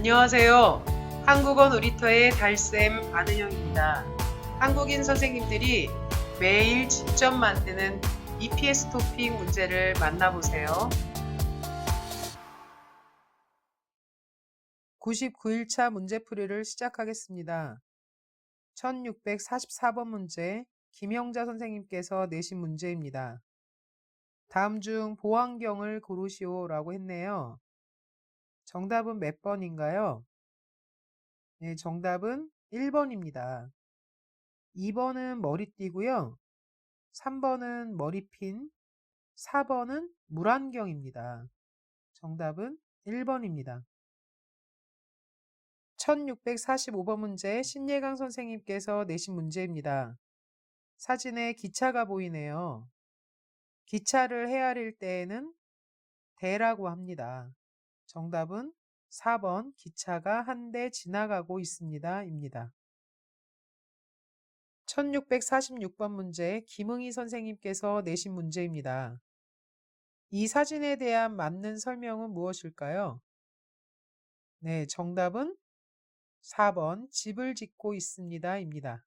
안녕하세요. 한국어 놀이터의 달쌤 안은영입니다. 한국인 선생님들이 매일 직접 만드는 EPS 토픽 문제를 만나보세요. 99일차 문제풀이를 시작하겠습니다. 1644번 문제 김영자 선생님께서 내신 문제입니다. 다음 중 보안경을 고르시오 라고 했네요. 정답은 몇 번인가요? 네, 정답은 1번입니다. 2번은 머리띠고요. 3번은 머리핀, 4번은 물안경입니다. 정답은 1번입니다. 1645번 문제 신예강 선생님께서 내신 문제입니다. 사진에 기차가 보이네요. 기차를 헤아릴 때에는 대라고 합니다. 정답은 4번 기차가 한 대 지나가고 있습니다. 입니다. 1646번 문제 김응희 선생님께서 내신 문제입니다. 이 사진에 대한 맞는 설명은 무엇일까요? 네, 정답은 4번 집을 짓고 있습니다. 입니다.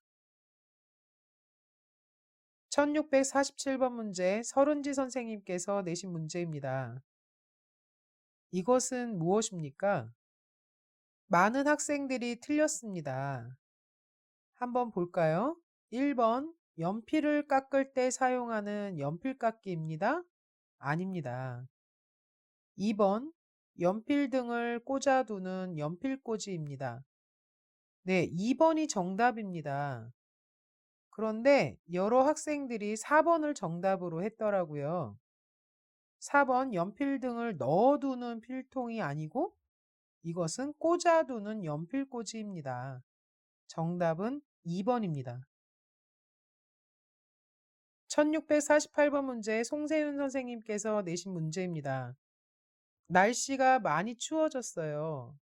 1647번 문제 서른지 선생님께서 내신 문제입니다. 이것은 무엇입니까? 많은 학생들이 틀렸습니다. 한번 볼까요? 1번 연필을 깎을 때 사용하는 연필깎이입니다. 아닙니다. 2번 연필 등을 꽂아두는 연필꽂이입니다. 네, 2번이 정답입니다. 그런데 여러 학생들이 4번을 정답으로 했더라고요. 4번 연필 등을 넣어두는 필통이 아니고 이것은 꽂아두는 연필꽂이입니다. 정답은 2번입니다. 1648번 문제 송세윤 선생님께서 내신 문제입니다. 날씨가 많이 추워졌어요.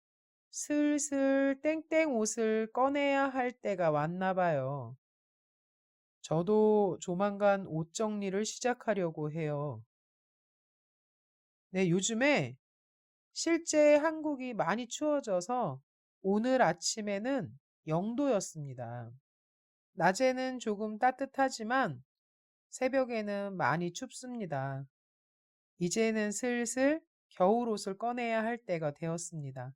슬슬 땡땡 옷을 꺼내야 할 때가 왔나 봐요. 저도 조만간 옷 정리를 시작하려고 해요. 네, 요즘에 실제 한국이 많이 추워져서 오늘 아침에는 0도였습니다. 낮에는 조금 따뜻하지만 새벽에는 많이 춥습니다. 이제는 슬슬 겨울 옷을 꺼내야 할 때가 되었습니다.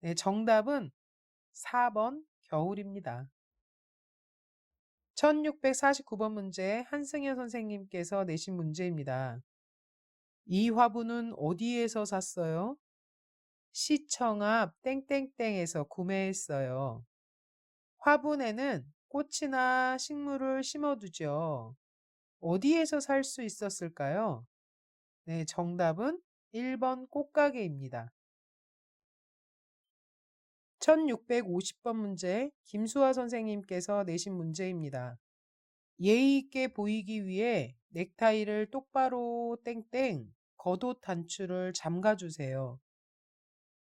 네, 정답은 4번 겨울입니다. 1649번 문제 한승현 선생님께서 내신 문제입니다. 이 화분은 어디에서 샀어요? 시청 앞 땡땡땡에서 구매했어요. 화분에는 꽃이나 식물을 심어두죠. 어디에서 살 수 있었을까요? 네, 정답은 1번 꽃가게입니다. 1650번 문제 김수아 선생님께서 내신 문제입니다. 예의 있게 보이기 위해 넥타이를 똑바로 땡땡 겉옷 단추를 잠가주세요.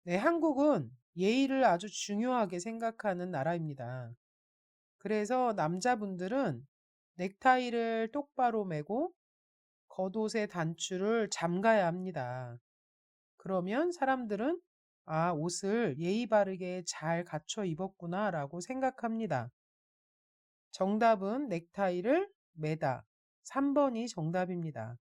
네, 한국은 예의를 아주 중요하게 생각하는 나라입니다. 그래서 남자분들은 넥타이를 똑바로 매고 겉옷의 단추를 잠가야 합니다. 그러면 사람들은 아, 옷을 예의 바르게 잘 갖춰 입었구나 라고 생각합니다. 정답은 넥타이를 매다. 3번이 정답입니다.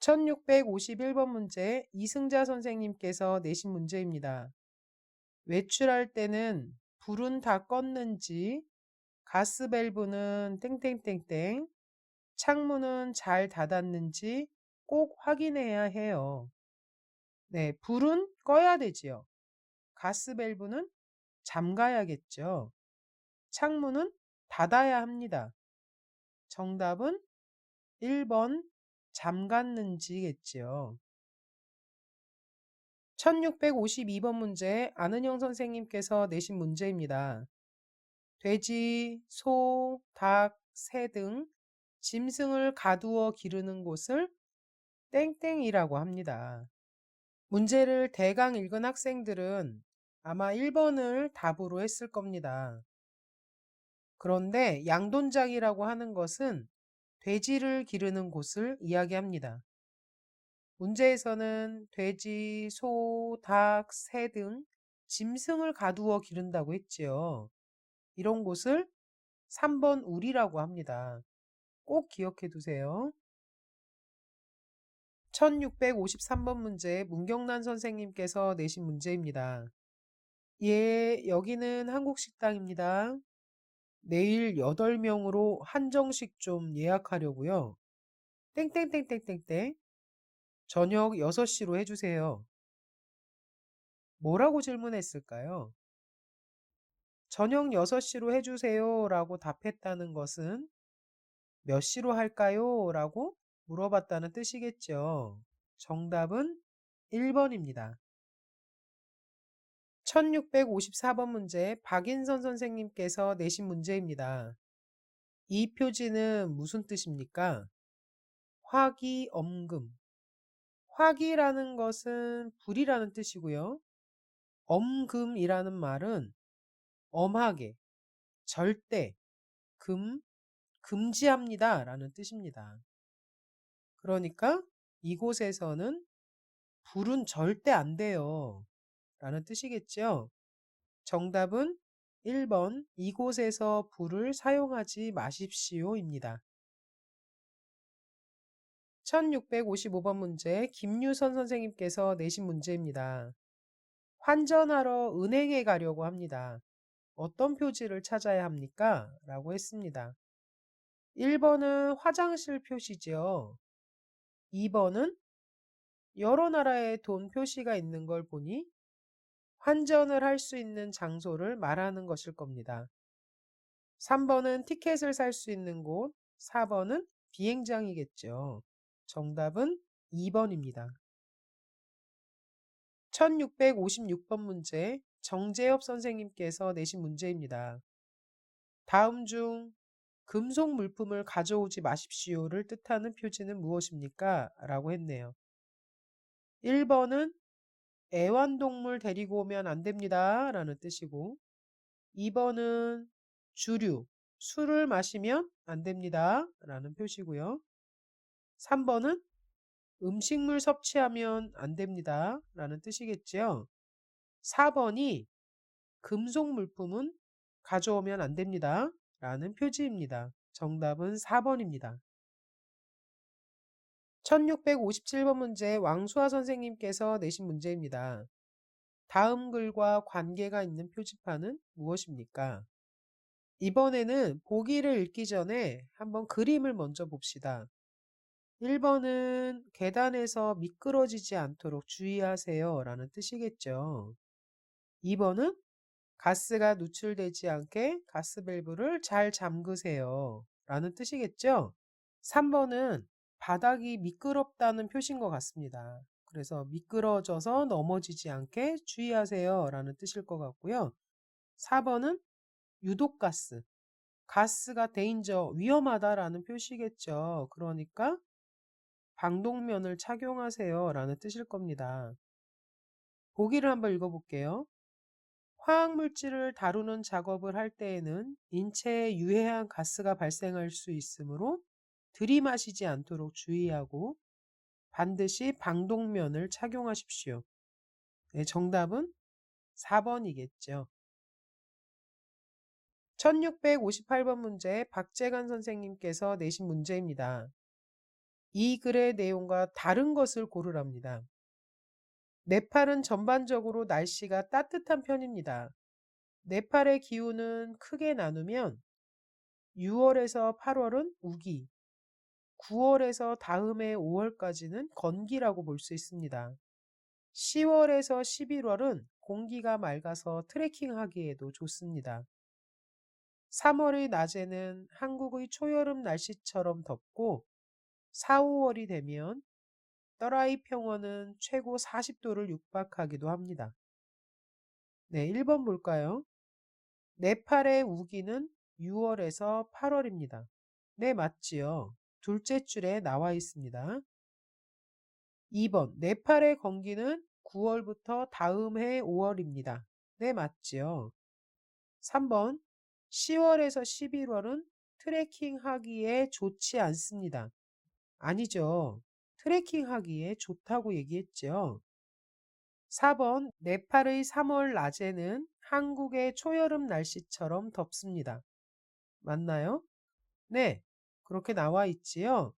1651번 문제 이승자 선생님께서 내신 문제입니다. 외출할 때는 불은 다 껐는지, 가스밸브는 땡땡땡땡, 창문은 잘 닫았는지 꼭 확인해야 해요. 네, 불은 꺼야 되지요. 가스밸브는 잠가야겠죠. 창문은 닫아야 합니다. 정답은 1번 잠갔는지겠지요. 1652번 문제 안은영 선생님께서 내신 문제입니다. 돼지, 소, 닭, 새 등 짐승을 가두어 기르는 곳을 땡땡이라고 합니다. 문제를 대강 읽은 학생들은 아마 1번을 답으로 했을 겁니다. 그런데 양돈장이라고 하는 것은 돼지를 기르는 곳을 이야기합니다. 문제에서는 돼지, 소, 닭, 새 등 짐승을 가두어 기른다고 했지요. 이런 곳을 3번 우리라고 합니다. 꼭 기억해 두세요. 1653번 문제 문경란 선생님께서 내신 문제입니다. 예, 여기는 한국 식당입니다. 내일 8명으로 한정식 좀 예약하려고요. 땡땡땡땡땡땡. 저녁 6시로 해주세요. 뭐라고 질문했을까요? 저녁 6시로 해주세요 라고 답했다는 것은 몇 시로 할까요? 라고 물어봤다는 뜻이겠죠. 정답은 1번입니다. 1654번 문제 박인선 선생님께서 내신 문제입니다. 이 표지는 무슨 뜻입니까? 화기엄금. 화기라는 것은 불이라는 뜻이고요. 엄금이라는 말은 엄하게, 절대, 금, 금지합니다 라는 뜻입니다. 그러니까 이곳에서는 불은 절대 안 돼요 라는 뜻이겠죠. 정답은 1번 이곳에서 불을 사용하지 마십시오입니다. 1655번 문제 김유선 선생님께서 내신 문제입니다. 환전하러 은행에 가려고 합니다. 어떤 표지를 찾아야 합니까? 라고 했습니다. 1번은 화장실 표시죠. 2번은 여러 나라의 돈 표시가 있는 걸 보니 환전을 할 수 있는 장소를 말하는 것일 겁니다. 3번은 티켓을 살 수 있는 곳, 4번은 비행장이겠죠. 정답은 2번입니다. 1656번 문제 정재엽 선생님께서 내신 문제입니다. 다음 중 금속 물품을 가져오지 마십시오를 뜻하는 표지는 무엇입니까? 라고 했네요. 1번은 애완동물 데리고 오면 안 됩니다. 라는 뜻이고 2번은 주류, 술을 마시면 안 됩니다. 라는 표시고요. 3번은 음식물 섭취하면 안 됩니다. 라는 뜻이겠죠. 4번이 금속 물품은 가져오면 안 됩니다. 라는 표지입니다. 정답은 4번입니다. 1657번 문제 왕수아 선생님께서 내신 문제입니다. 다음 글과 관계가 있는 표지판은 무엇입니까? 이번에는 보기를 읽기 전에 한번 그림을 먼저 봅시다. 1번은 계단에서 미끄러지지 않도록 주의하세요 라는 뜻이겠죠. 2번은 가스가 누출되지 않게 가스 밸브를 잘 잠그세요 라는 뜻이겠죠. 3번은 바닥이 미끄럽다는 표시인 것 같습니다. 그래서 미끄러져서 넘어지지 않게 주의하세요 라는 뜻일 것 같고요. 4번은 유독가스. 가스가 데인저, 위험하다라는 표시겠죠. 그러니까 방독면을 착용하세요 라는 뜻일 겁니다. 보기를 한번 읽어볼게요. 화학물질을 다루는 작업을 할 때에는 인체에 유해한 가스가 발생할 수 있으므로 들이마시지 않도록 주의하고 반드시 방독면을 착용하십시오. 네, 정답은 4번이겠죠. 1658번 문제 박재관 선생님께서 내신 문제입니다. 이 글의 내용과 다른 것을 고르랍니다. 네팔은 전반적으로 날씨가 따뜻한 편입니다. 네팔의 기후는 크게 나누면 6월에서 8월은 우기, 9월에서 다음해 5월까지는 건기라고 볼 수 있습니다. 10월에서 11월은 공기가 맑아서 트레킹하기에도 좋습니다. 3월의 낮에는 한국의 초여름 날씨처럼 덥고 4, 5월이 되면 떠라이 평원은 최고 40도를 육박하기도 합니다. 네, 1번 볼까요? 네팔의 우기는 6월에서 8월입니다. 네, 맞지요. 둘째 줄에 나와 있습니다. 2번, 네팔의 건기는 9월부터 다음 해 5월입니다. 네, 맞지요. 3번, 10월에서 11월은 트레킹 하기에 좋지 않습니다. 아니죠. 트레킹 하기에 좋다고 얘기했죠. 4번 네팔의 3월 낮에는 한국의 초여름 날씨처럼 덥습니다. 맞나요? 네, 그렇게 나와 있지요.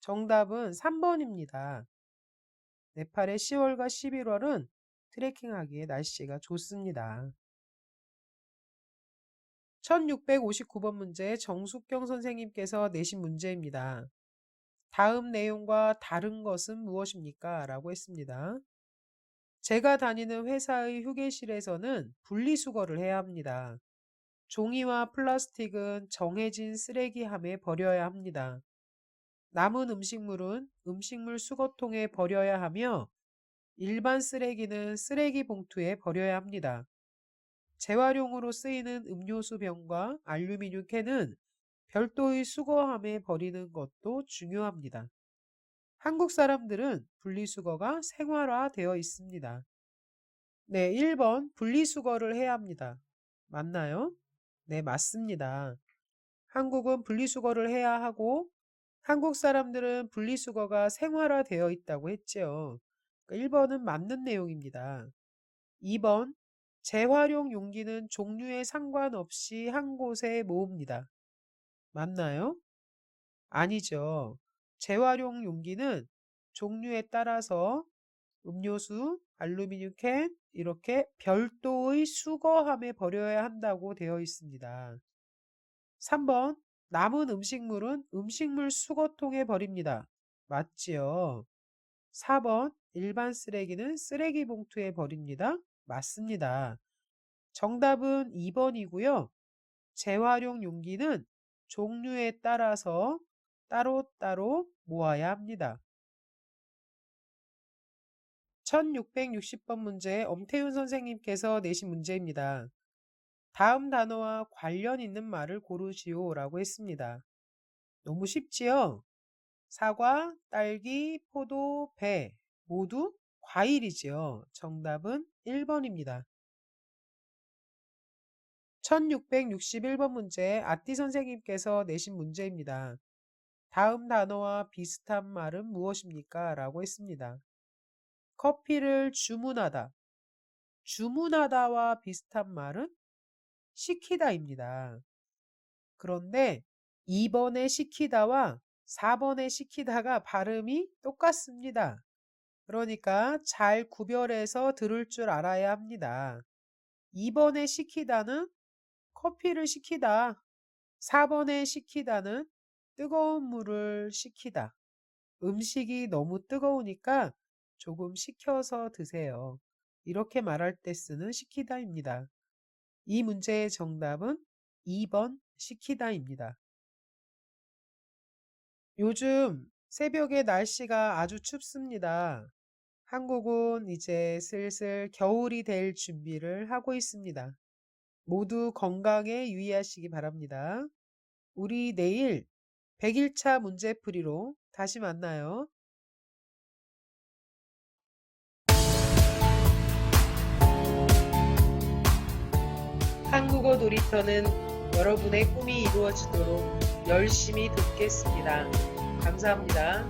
정답은 3번입니다. 네팔의 10월과 11월은 트레킹하기에 날씨가 좋습니다. 1659번 문제 정숙경 선생님께서 내신 문제입니다. 다음 내용과 다른 것은 무엇입니까? 라고 했습니다. 제가 다니는 회사의 휴게실에서는 분리수거를 해야 합니다. 종이와 플라스틱은 정해진 쓰레기함에 버려야 합니다. 남은 음식물은 음식물 수거통에 버려야 하며 일반 쓰레기는 쓰레기 봉투에 버려야 합니다. 재활용으로 쓰이는 음료수 병과 알루미늄 캔은 별도의 수거함에 버리는 것도 중요합니다. 한국 사람들은 분리수거가 생활화되어 있습니다. 네, 1번 분리수거를 해야 합니다. 맞나요? 네, 맞습니다. 한국은 분리수거를 해야 하고 한국 사람들은 분리수거가 생활화되어 있다고 했죠. 1번은 맞는 내용입니다. 2번 재활용 용기는 종류에 상관없이 한 곳에 모읍니다. 맞나요? 아니죠. 재활용 용기는 종류에 따라서 음료수, 알루미늄 캔 이렇게 별도의 수거함에 버려야 한다고 되어 있습니다. 3번 남은 음식물은 음식물 수거통에 버립니다. 맞지요? 4번 일반 쓰레기는 쓰레기 봉투에 버립니다. 맞습니다. 정답은 2번이고요. 재활용 용기는 종류에 따라서 따로따로 모아야 합니다. 1660번 문제 엄태윤 선생님께서 내신 문제입니다. 다음 단어와 관련 있는 말을 고르시오 라고 했습니다. 너무 쉽지요? 사과, 딸기, 포도, 배 모두 과일이지요. 정답은 1번입니다. 1661번 문제 아띠 선생님께서 내신 문제입니다. 다음 단어와 비슷한 말은 무엇입니까? 라고 했습니다. 커피를 주문하다. 주문하다와 비슷한 말은 시키다입니다. 그런데 2번에 시키다와 4번에 시키다가 발음이 똑같습니다. 그러니까 잘 구별해서 들을 줄 알아야 합니다. 2번에 시키다는 커피를 시키다. 4번에 시키다는 뜨거운 물을 시키다. 음식이 너무 뜨거우니까 조금 식혀서 드세요. 이렇게 말할 때 쓰는 시키다입니다. 이 문제의 정답은 2번 시키다입니다. 요즘 새벽에 날씨가 아주 춥습니다. 한국은 이제 슬슬 겨울이 될 준비를 하고 있습니다. 모두 건강에 유의하시기 바랍니다. 우리 내일 100일차 문제풀이로 다시 만나요. 한국어 놀이터는 여러분의 꿈이 이루어지도록 열심히 돕겠습니다. 감사합니다.